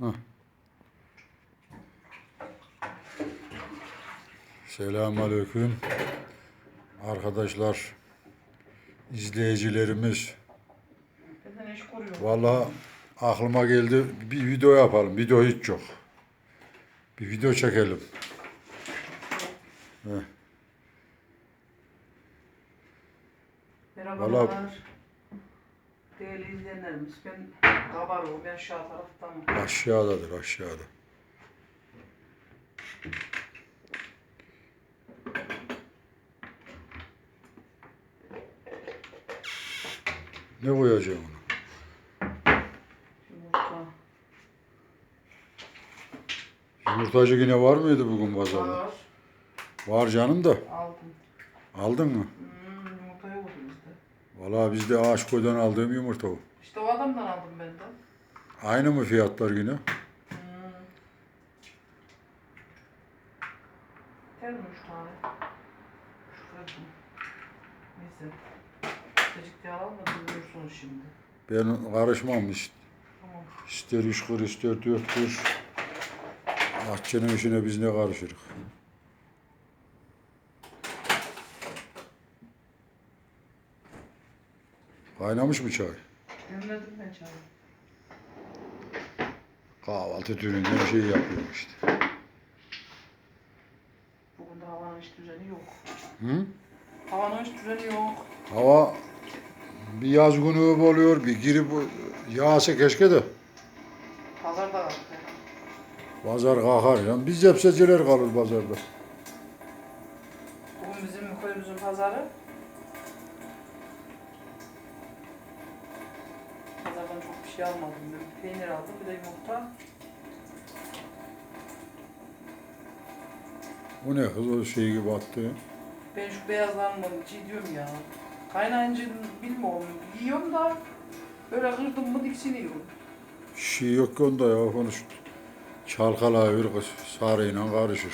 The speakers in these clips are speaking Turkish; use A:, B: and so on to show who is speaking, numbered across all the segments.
A: Hah. Selamünaleyküm. Arkadaşlar, izleyicilerimiz. Vallahi aklıma geldi bir video yapalım. Video hiç yok. Bir video çekelim. Heh.
B: Merhabalar.
A: Vallahi-
B: Değerli izleyenlerimiz. Ben Kabaro, ben aşağı taraftan.
A: Aşağıdadır aşağıda. Ne koyacağım ona?
B: Yumurta.
A: Yumurtacı yine var mıydı bugün pazarda?
B: Var.
A: Var canım da.
B: Aldım.
A: Aldın mı?
B: Yoktu bizde.
A: Ağaç koydan aldığım yumurta o.
B: İşte o adamdan aldım ben de.
A: Aynı mı fiyatlar yine?
B: Hmm. Yeter mi üç tane? Şurada. Neyse. Tecik diye duyuyorsunuz şimdi.
A: Ben karışmam işte.
B: Tamam.
A: İster üç kır, ister dört kır. Ahçının işine biz ne karışırız? Kaynamış mı çay?
B: Demledim ben çayı.
A: Kahvaltı türünden bir şey yapıyor işte.
B: Bugün de havanın hiç düzeni yok.
A: Hı?
B: Havanın hiç düzeni yok.
A: Hava bir yaz günü oluyor, bir girip yağsa keşke de.
B: Pazar da kalktı.
A: Pazar kalkar ya. Biz hepseceler kalır pazarda.
B: Bir. Ben peynir aldım, bir de yumurta.
A: O ne o şey gibi attı.
B: Ben şu beyazlanma şey diyorum ya. Kaynayınca bilmiyorum. Yiyorum da böyle kırdım mı diksiniyorum.
A: Şey yok ki onda ya konuş. Çalkalayır kız sarıyla karışır.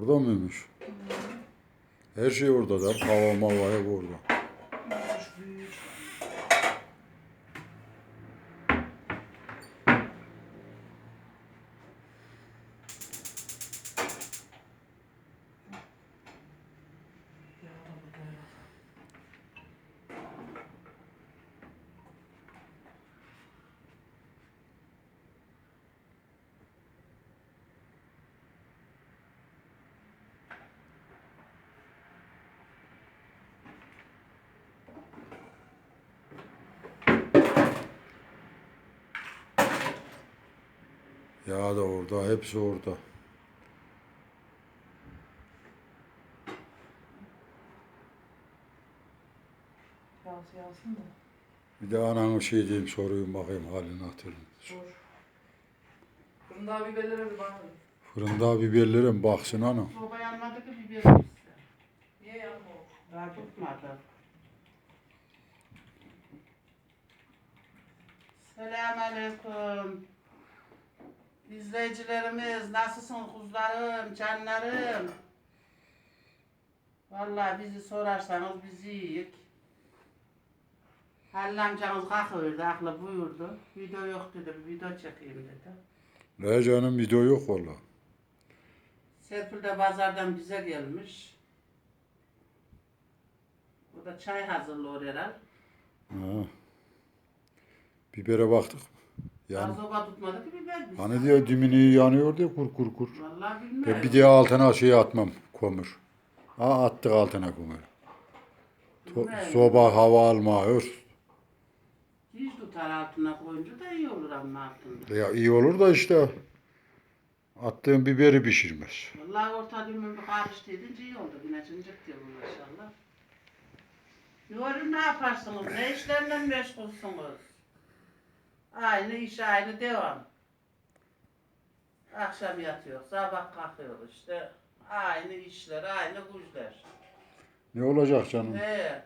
A: Orada mıymış? Her şey orada da. Hava mava hep orada.
B: Şu büyük. Ya da burada ya.
A: Ya da orada. Hepsi orada.
B: Yağsı da.
A: Bir de anana şey diyeyim sorayım bakayım halini hatırını.
B: Zor. Fırında biberlere bir bakın.
A: Fırında biberlere mi baksın ana?
C: Soba yanmadı ki biber.
B: Niye yanmıyor?
C: Daha tutmadı. Selamünaleyküm. İzleyicilerimiz nasılsın kuzlarım, canlarım? Vallahi bizi sorarsanız biz iyiyiz. Halil amcamız kalkıverdi, aklı buyurdu. Video yok dedi, bir video çekeyim dedi.
A: Ne canım video yok valla.
C: Serpil de pazardan bize gelmiş. O da çay hazırlıyor herhal.
A: Ha. Bibere baktık.
C: Yani. Soba tutmadı ki biber
A: hani diyor dimini yanıyor diye kur kur kur.
C: Vallahi
A: Ben
C: bilmiyorum.
A: bir de altına şey atmam kömür. Ha attık altına kömür. To-
C: Bilmiyorum.
A: soba hava almıyor.
C: Hiç tutar altına koyunca da iyi olur ama altında.
A: Ya iyi olur da işte attığın biberi pişirmez.
C: Vallahi orta düğümün bir karıştıydın iyi oldu. Yine çıncık diyor maşallah. Yorum ne yaparsınız? Ne işlerle meşgulsünüz? Aynı iş aynı devam. Akşam yatıyor, sabah kalkıyor işte. Aynı işler, aynı güçler.
A: Ne olacak canım?
C: He.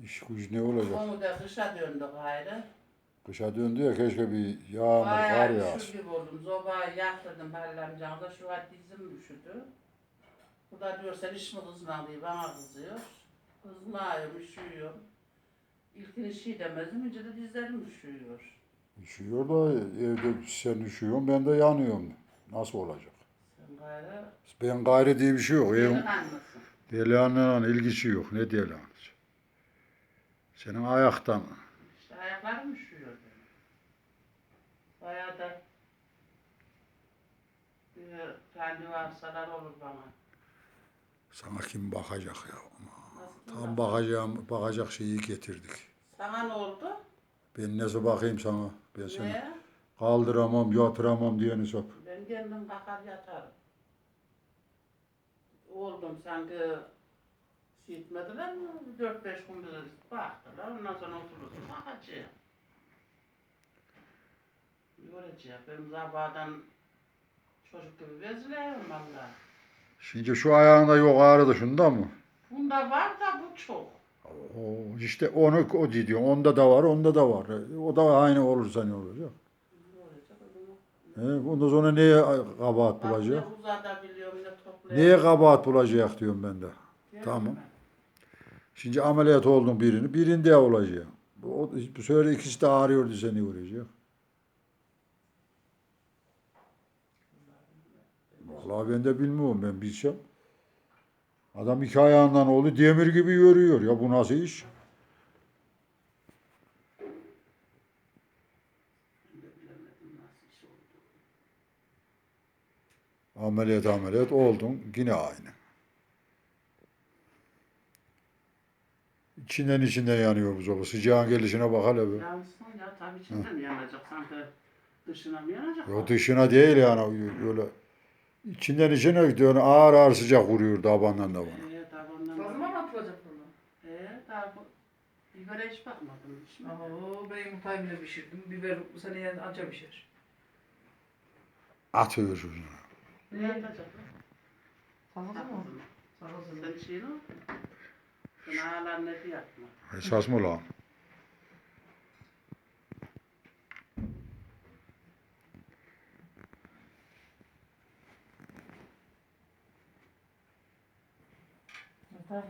A: İş güç ne olacak?
C: Onu da kışa döndük gayrı.
A: Kışa döndü ya keşke bir yağmur, kar
C: Bayağı
A: yağsın.
C: üşür gibi oldum. Zobayı yaktırdım Halil amcam da şu an dizim üşüdü. Bu da diyor sen iş mi kızma diye bana kızıyor. Kızmıyorum, üşüyorum. İlkini şey demezdim, önce de dizlerim üşüyor.
A: Üşüyor da evde sen üşüyorsun ben de yanıyorum. Nasıl olacak?
C: Sen gayrı
A: Ben gayri diye bir şey yok.
C: Delikanlısın.
A: Delihanla ilgisi yok. Ne delihanı? Senin ayaktan.
C: İşte ayaklarım üşüyor. Bayağı da bir randevu alsalar olur bana.
A: Sana kim bakacak ya?
C: Nasıl
A: Tam bakacağım, bakacak şeyi getirdik.
C: Sana ne oldu?
A: Ben nasıl bakayım sana? Ben seni
C: Ne?
A: kaldıramam, yatıramam diyeni sap.
C: Ben kendim bakar yatarım. Oldum sanki etmediler mi? Dört beş gün bize baktılar. Ondan sonra oturdum bakacağım. Göreceğim. Benim zabadan çocuk gibi bezliyorum valla.
A: Şimdi şu ayağında yok ağrıdı şunda mı?
C: Bunda var da bu çok.
A: O, işte onu o diyor. Onda da var, onda da var. O da aynı olursa ne olacak? He, ondan sonra neye kabahat bulacak? Neye kabahat bulacak diyorum ben de. Tamam. Şimdi ameliyat oldun birini, birinde olacak. O, sefer ikisi de ağrıyordu seni vuracak. Vallahi ben de bilmiyorum ben bilsem. Adam iki ayağından oldu demir gibi yürüyor. Ya bu nasıl iş? Ameliyat ameliyat oldun yine aynı. İçinden içinden yanıyor bu soba. Sıcağın gelişine bak hele bir.
C: Yansın ya tabii içinden yanacak. Sanki dışına mı yanacak?
A: Yo dışına değil yani öyle içinden içine gidiyor ağır ağır sıcak vuruyor tabandan da bana.
C: Ee, tabandan
B: Fazla mı atılacak bunu?
C: Ee, daha bu bibere hiç bakmadım. Hiç mi?
B: Ben yumurtayı bile pişirdim. Biber bu sene yani anca pişer.
A: Atıyor şunu.
C: Ne yapacak?
B: Sakızı mı? Sakızı.
C: Sen şeyini? Sen ağlar ne yapma.
A: Esas mı lan?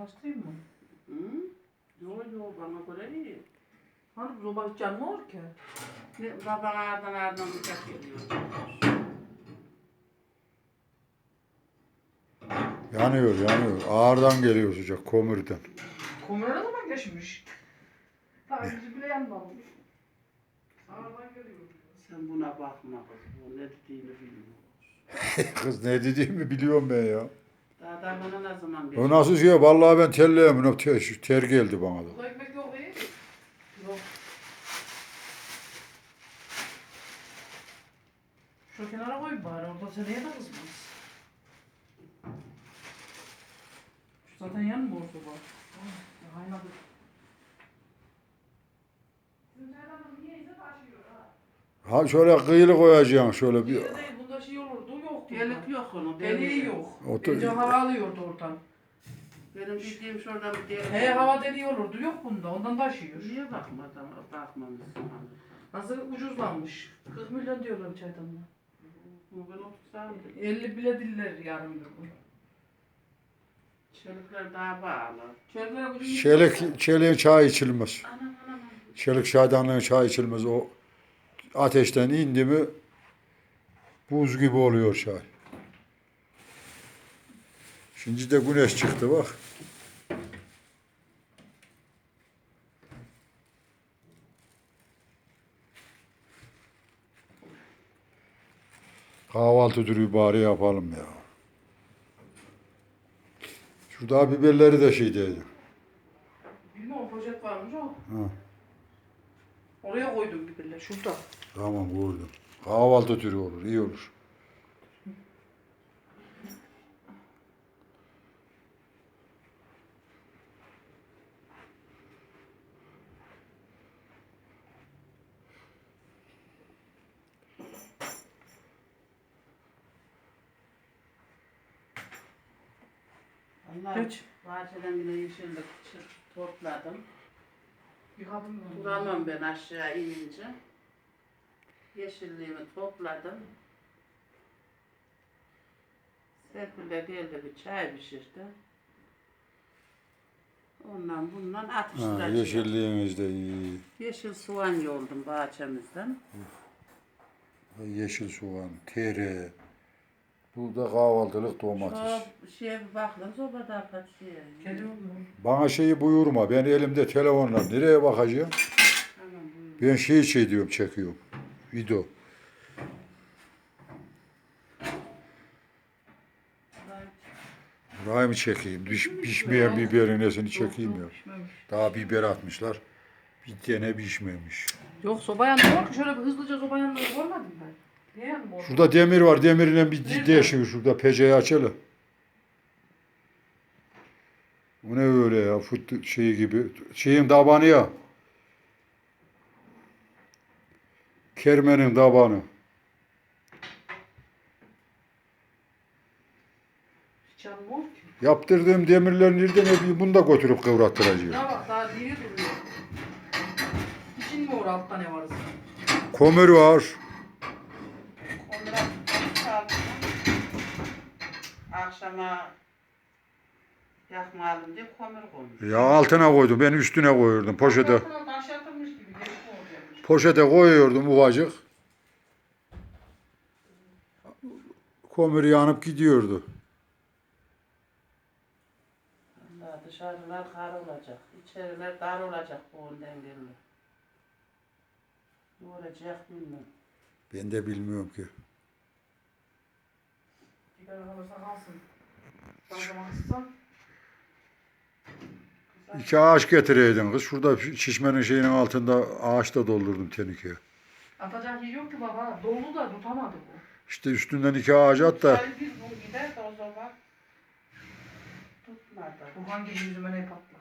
B: Kaçtırayım mı?
C: Hı? Yo yo bana göre iyi.
B: Hani bu zoba hiç yanmıyor ki.
C: Ne, baban ağırdan ağırdan bıçak geliyor.
A: Yanıyor yanıyor. Ağırdan geliyor sıcak kömürden.
B: Komuna ne zaman geçmiş? Daha yüzü bile yanmamış. Ağırdan geliyor.
C: Sen buna bakma kız. Bu ne dediğini bilmiyor.
A: Kız ne dediğimi biliyorum ben ya.
C: Daha da bana ne zaman
A: O
C: geçti?
A: nasıl şey? Vallahi ben telleyim. Ter, ter geldi bana da.
B: Burada ekmek yok iyi. Yok. Şu kenara koy bari orada seneye de kızmaz. Şu zaten yanmıyor soba. Ah, Kaynadı.
A: Ha şöyle kıyılı koyacaksın şöyle bir.
B: Bir değil bunda şey olurdu yok.
C: Delik onun.
B: Deliği yok.
A: Otur-
B: Bence hava alıyordu oradan.
C: Benim bildiğim şuradan bir delik.
B: He hava deliği olurdu yok bunda ondan taşıyor.
C: Niye bakmadan bakmamışsın?
B: Nasıl ucuzlanmış. 40 milyon diyorlar çaydanla.
C: Bu ben otursam
B: 50 bile diller yarın bir gün.
C: çelikler daha bağlı.
B: Çocuklara bugün
A: Çelik, çeliğin çay içilmez.
C: Anam anam.
A: Çelik çaydanlığın çay içilmez. O ateşten indi mi buz gibi oluyor çay. Şimdi de güneş çıktı bak. Kahvaltı türü bari yapalım ya. Şurada biberleri de şeydeydi.
B: Bilmiyorum poşet varmış o.
A: Ha.
B: Oraya koydum biberleri şurada.
A: Tamam gördüm. Kahvaltı türü olur, iyi olur.
C: Allah
B: Hiç.
C: bahçeden yine yeşillik çı- topladım.
B: Yıkadım mı?
C: Duramam ben aşağı inince. Yeşilliğimi topladım. Serpil de geldi bir çay pişirdi. Ondan bundan
A: Ha,
C: atıştıracağım.
A: yeşilliğiniz de iyi.
C: Yeşil soğan yoldum bahçemizden.
A: Yeşil soğan, tere. Bu da kahvaltılık domates.
C: Şu şeye bir baktım sobada
B: oldu.
A: Bana şeyi buyurma. Ben elimde telefonla nereye bakacağım?
C: Tamam buyur.
A: Ben şey şey diyorum çekiyorum. Video. Burayı mı çekeyim? Piş, pişmeyen biberin nesini çekeyim ya.
B: Pişmemiş.
A: Daha biber atmışlar. Bir tane pişmemiş.
B: Yok soba yandı var ki şöyle bir hızlıca soba yandı görmedim ben.
A: Şurada demir var. Demirle bir
B: Nerede?
A: değişiyor. Şurada peceyi açalım. Bu ne öyle ya? Fut şeyi gibi. Şeyin tabanı ya. Kermenin
B: ki.
A: Yaptırdığım demirler nerede ne bileyim bunu da götürüp kıvrattıracağım.
B: bak daha diri duruyor. İçin mi uğra altta ne varsa?
A: Kömür var.
C: Akşama yakmayalım diye kömür koymuş.
A: Ya altına koydum. Ben üstüne koyuyordum. Poşete.
B: Gibi olacakmış.
A: Poşete koyuyordum ufacık. Kömür yanıp gidiyordu.
C: Allah dışarılar kar olacak. içeriler dar olacak bu ondan belli. Ne olacak bilmiyorum.
A: Ben de bilmiyorum ki.
B: Ben zaman.
A: İki ağaç getireydin kız. Şurada şişmenin şeyinin altında ağaçta doldurdum tenikeyi.
B: Atacak yer yok ki baba. Dolu da tutamadı bu.
A: İşte üstünden iki ağaç at da
C: biz bu gider de o zaman tutmadı.
B: Bu hangi yüzüme ne patlar?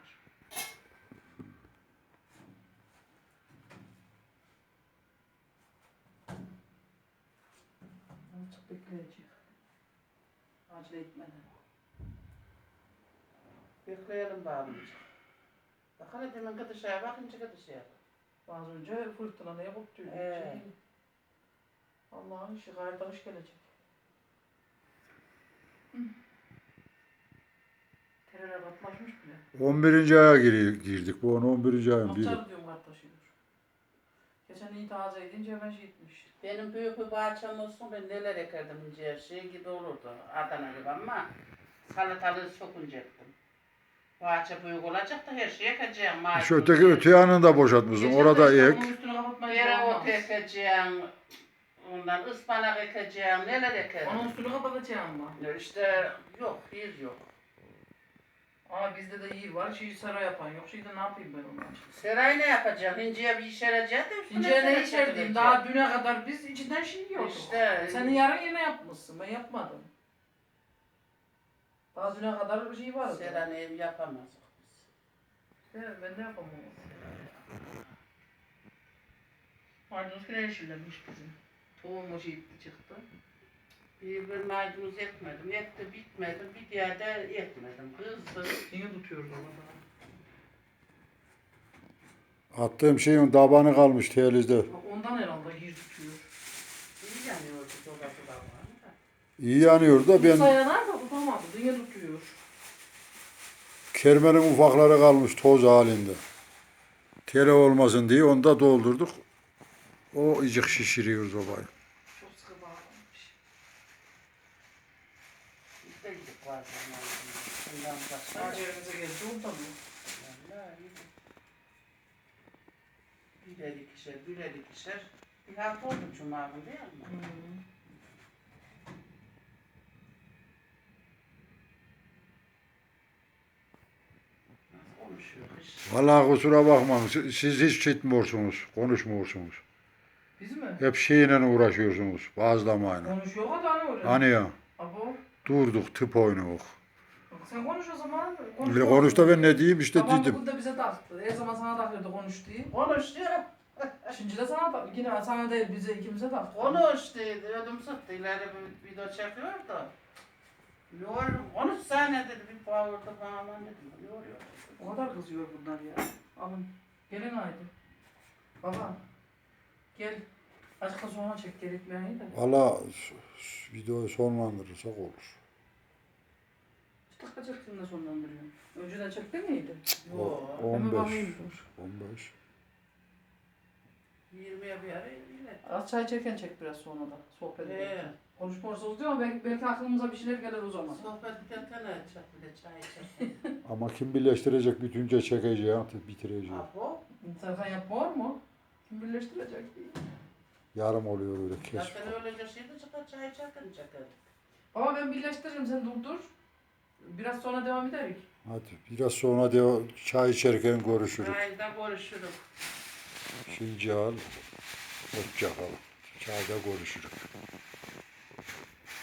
B: Azıcık bekleyecek. Acele etmeden.
C: Bekleyelim bağımlıca. Bak hele demin gıdışaya bakınca gıdışaya bak.
B: Az önce fırtına ne koptuydu.
C: Ee.
B: Allah'ın işi iş gelecek. Hı. Terörler katlaşmış bile.
A: 11. aya girdik. Bu 11. ayın biri.
B: Akçar diyorum katlaşıyor. Geçen iyi taze edince hemen şey etmiş.
C: Benim büyük bir bahçem olsun ben neler ekerdim ince şey gibi olurdu Adana gibi ama salatalığı sokuncaktım. Bahçe büyük olacak da her şeyi ekeceğim. maydanoz,
A: Şu öteki öte yanını da boşaltmışsın.
B: Geçen
A: Orada
B: işte
A: ek.
B: onun üstüne olmaz.
C: ekeceğim. Ondan ıspanak ekeceğim. Neler ekerim.
B: Onun üstünü kapatacağım ama.
C: Ya İşte yok, bir yok.
B: Ama bizde de iyi var. Şey saray yapan yok. Şeyde ne yapayım ben onu?
C: Seray ne yapacağım? İnciye bir işereceğim de üstüne
B: İnceye ne içerdim? Daha düne kadar biz içinden şey yiyorduk.
C: İşte.
B: Sen yarın yine yapmışsın. Ben yapmadım. Daha düne kadar bir şey vardı.
C: Seray ev yapamaz.
B: Evet, ben de yapamam. Maydanoz yine yeşillenmiş bizim. Tohumu şey çıktı.
C: Bir bir maydanoz ekmedim. Ekti bitmedim. Bir diğer de ekmedim. Kızdı.
B: Niye tutuyoruz orada?
A: Attığım şeyin tabanı kalmış telizde.
B: Bak Ondan herhalde gir tutuyor.
C: İyi yanıyordu dolabı da var da.
A: İyi yanıyor da ben
B: Sayanar da tutamadı. Niye tutuyor?
A: kermenin ufakları kalmış toz halinde. Tele olmasın diye onu da doldurduk. O icik şişiriyor sobayı.
B: Çok sıkı bağlanmış.
C: Biz de yedik var zamanında. Bundan başka.
B: Acilerimize geldi orada mı?
C: Vallahi iyi. Birer ikişer, birer ikişer. Bir hafta oldu cuma günü değil mi? Konuşuyor kız?
A: Vallahi kusura bakmayın. siz- Siz hiç gitmiyorsunuz, konuşmuyorsunuz.
B: Biz mi?
A: Hep şeyle uğraşıyorsunuz bazlamayla.
B: Konuşuyor da ne öyle?
A: Hani ya
B: Abo.
A: durduk tıp oynuyoruz.
B: Bak Sen konuş o zaman.
A: Öyle konuş da ben ne diyeyim işte
B: Babam
A: dedim.
B: bugün de bize taktı. Her zaman sana takıyordu konuş diye.
C: Konuşuyor.
B: Şimdi de sana taktı. Yine sana değil bize ikimize taktı.
C: Konuş dedi. Ödüm sıktı. İleri bir video çekiyor da. Yor, konuş sana dedi. Bir bağırdı bana lan dedim. Yoruyor.
B: O kadar kızıyor bunlar ya. Alın. Gelin haydi. Baba. Gel. Azıcık da sonra çek gerekmeyi de.
A: Valla s- videoyu sonlandırırsak olur.
B: İşte kaç hakkında sonlandırıyorum. Önceden çekti miydi?
C: Yok.
A: O-
B: Hemen
A: 15.
B: bakayım dur.
A: 15.
C: 20'ye bir ara yine.
B: Az çay içerken çek biraz sonra da. Sohbet
C: Ee,
B: edelim. Konuşmazsınız diyor ama belki, belki aklımıza bir şeyler gelir o zaman.
C: sohbet ederken açacak bir de çay içerken.
A: Ama kim birleştirecek bütünce çekeceği, bitireceği.
C: Abo.
B: Serkan yapma var mı? Kim birleştirecek diye.
A: Yarım oluyor öyle kes.
C: Zaten öylece şeyde çıkar çay içerken çeker.
B: Baba ben birleştiririm sen durdur. Biraz sonra devam ederiz.
A: Hadi biraz sonra de çay içerken görüşürüz.
C: Çayda görüşürüz.
A: Şimdi al. Hoşça kal. Çayda görüşürüz.